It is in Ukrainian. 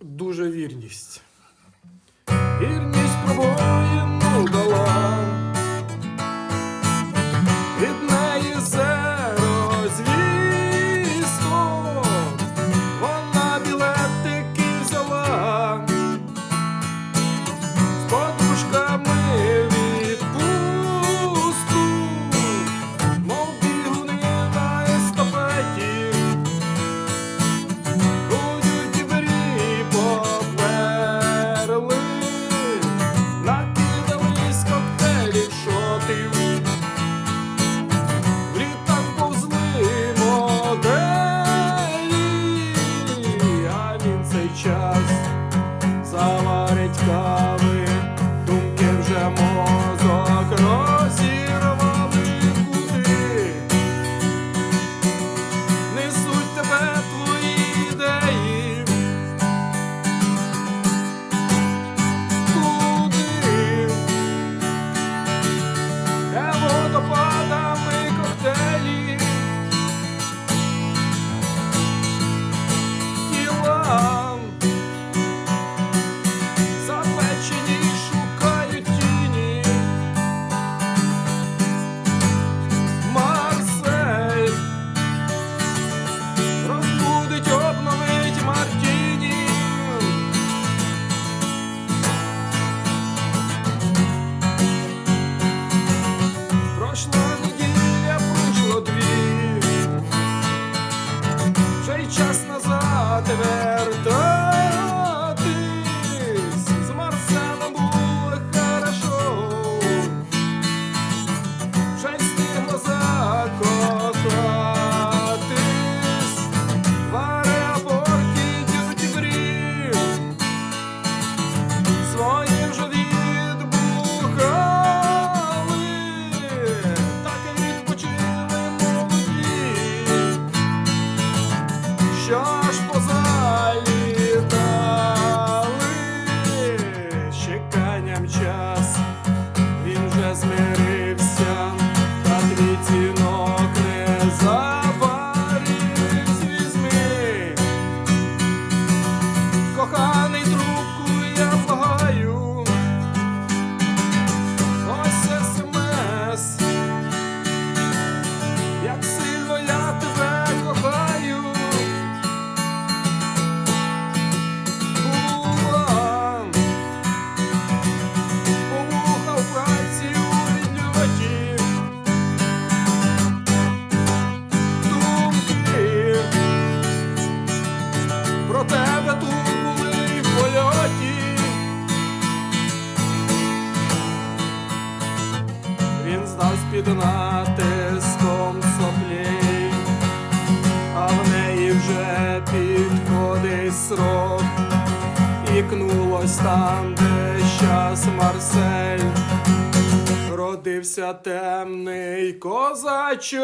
дуже вірність. Вірність. was just тебе тут були в польоті. Він здав під натиском соплі, а в неї вже підходить срок, і кнулось там, де щас Марсель. Родився темний козачок.